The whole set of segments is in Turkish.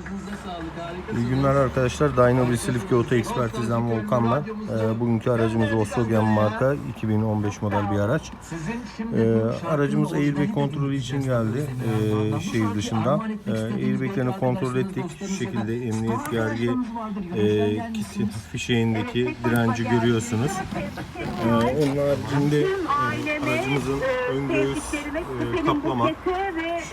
Ağzınıza sağlık. Harikasınız. İyi günler arkadaşlar. Dynobil Silifke Oto Ekspertiz'den Volkan ben. Ee, bugünkü aracımız Volkswagen marka 2015 model bir araç. Ee, aracımız airbag kontrolü için geldi ee, şehir dışından. Ee, airbaglerini kontrol ettik. Şu şekilde emniyet gergi e, kiti fişeğindeki direnci görüyorsunuz. Ee, onun haricinde e, aracımızın ön göğüs e, kaplama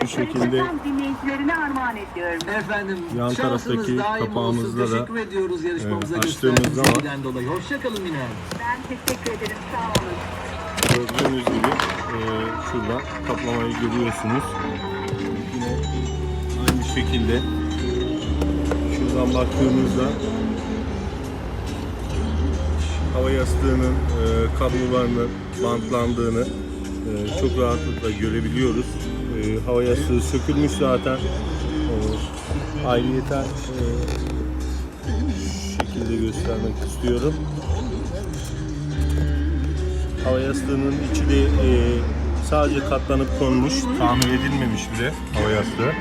şu şekilde dinleyicilerine armağan ediyorum. Efendim, Yan taraftaki kapağımızda da, Teşekkür ediyoruz yarışmamıza e, açtığımız gösterdiğiniz zaman- dolayı. Hoşçakalın Mine Hanım. Ben teşekkür ederim. Sağ olun. Gördüğünüz gibi e, şurada kaplamayı görüyorsunuz. Yine aynı şekilde şuradan baktığımızda hava yastığının e, kablolarını bantlandığını e, çok rahatlıkla görebiliyoruz. E, hava yastığı sökülmüş zaten. E, ayrıyeten e, şu şekilde göstermek istiyorum. Hava yastığının içi de e, sadece katlanıp konmuş, tamir edilmemiş bile hava yastığı.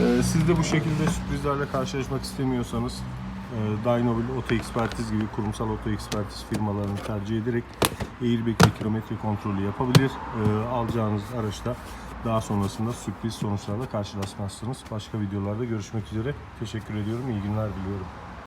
E, siz de bu şekilde sürprizlerle karşılaşmak istemiyorsanız Dynobil Oto Ekspertiz gibi kurumsal oto ekspertiz firmalarını tercih ederek airbag ve kilometre kontrolü yapabilir. E, alacağınız araçta daha sonrasında sürpriz sonuçlarla karşılaşmazsınız. Başka videolarda görüşmek üzere. Teşekkür ediyorum. İyi günler diliyorum.